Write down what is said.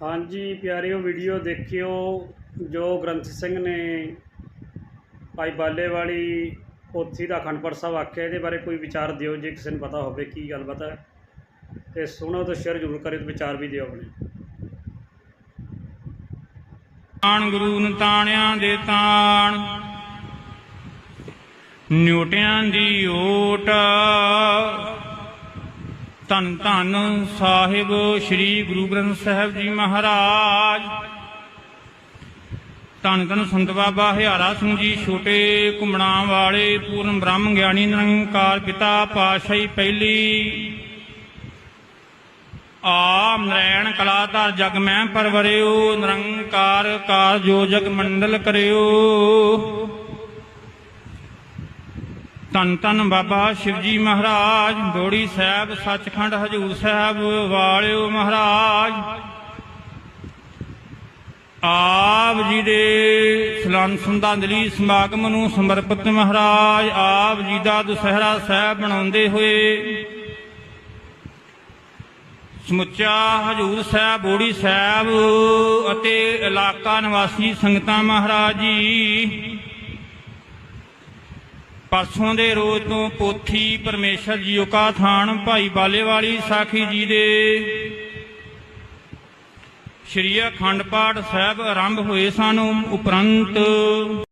ਹਾਂਜੀ, ਪਿਆਰਿਓ ਵੀਡੀਓ ਦੇਖਿਓ, ਜੋ ਗ੍ਰੰਥ ਸਿੰਘ ਨੇ ਭਾਈ ਬਾਲੇ ਵਾਲੀ ਪੋਥੀ ਦਾ ਅਖੰਡ ਪਾਠ ਸਾਹਿਬ ਆਖਿਆ, ਇਹਦੇ ਬਾਰੇ ਕੋਈ ਵਿਚਾਰ ਦਿਓ, ਜੇ ਕਿਸੇ ਨੂੰ ਪਤਾ ਹੋਵੇ ਕੀ ਗੱਲਬਾਤ ਹੈ ਤੇ ਸੁਣੋ ਤਾਂ ਸ਼ੇਅਰ ਜ਼ਰੂਰ ਕਰਿਓ ਤੇ ਵਿਚਾਰ ਵੀ ਦਿਓ ਆਪਣੇ। ਤਾਣ ਗੁਰੂ ਨ ਦੇ ਤਾਣ, ਨਿਉਟਿਆਂ ਦੀ ਓਟ। ਧੰਨ ਧੰਨ ਸਾਹਿਬ ਸ੍ਰੀ ਗੁਰੂ ਗ੍ਰੰਥ ਸਾਹਿਬ ਜੀ ਮਹਾਰਾਜ। ਧੰਨ ਧੰਨ ਸੰਤ ਬਾਬਾ ਹਜ਼ਾਰਾ ਸਿੰਘ ਜੀ, ਛੋਟੇ ਘੁੰਮਣਾ ਵਾਲੇ ਪੂਰਨ ਬ੍ਰਹਮ ਗਿਆਨੀ ਨਿਰੰਕਾਰ ਪਿਤਾ ਪਾਸ਼ਾਹੀ ਪਹਿਲੀ। ਆਮ ਨਰੈਣ ਕਲਾਧਾਰ ਜਗ ਮੈਂ ਪਰਵਰਿਓ, ਨਿਰੰਕਾਰ ਕਾਰ ਜੋ ਜਗ ਮੰਡਲ ਕਰਿਓ। ਤਨ ਤਨ ਬਾਬਾ ਸ਼ਿਵਜੀ ਮਹਾਰਾਜ ਬੋੜੀ ਸਾਹਿਬ, ਸੱਚਖੰਡ ਹਜੂਰ ਸਾਹਿਬ, ਵਾਲਿਓ ਮਹਾਰਾਜ। ਆਪ ਜੀ ਦੇ ਸਲਾਨ ਸੰਦਾਂਦਲੀ ਸਮਾਗਮ ਨੂੰ ਸਮਰਪਿਤ ਮਹਾਰਾਜ, ਆਪ ਜੀ ਦਾ ਦੁਸਹਿਰਾ ਸਾਹਿਬ ਬਣਾਉਂਦੇ ਹੋਏ ਸਮੁੱਚਾ ਹਜੂਰ ਸਾਹਿਬ ਬੋੜੀ ਸਾਹਿਬ ਅਤੇ ਇਲਾਕਾ ਨਿਵਾਸੀ ਸੰਗਤਾਂ ਮਹਾਰਾਜ ਜੀ ਪਰਸੋਂ ਦੇ ਰੋਜ਼ ਤੋਂ ਪੋਥੀ ਪਰਮੇਸ਼ਰ ਜੀਓ ਕਾ ਥਾਨ, ਭਾਈ ਬਾਲੇਵਾਲੀ ਸਾਖੀ ਜੀ ਦੇ। ਸ਼੍ਰੀ ਅਖੰਡ ਪਾਠ ਸਾਹਿਬ ਆਰੰਭ ਹੋਏ ਸਨ ਉਪਰੰਤ।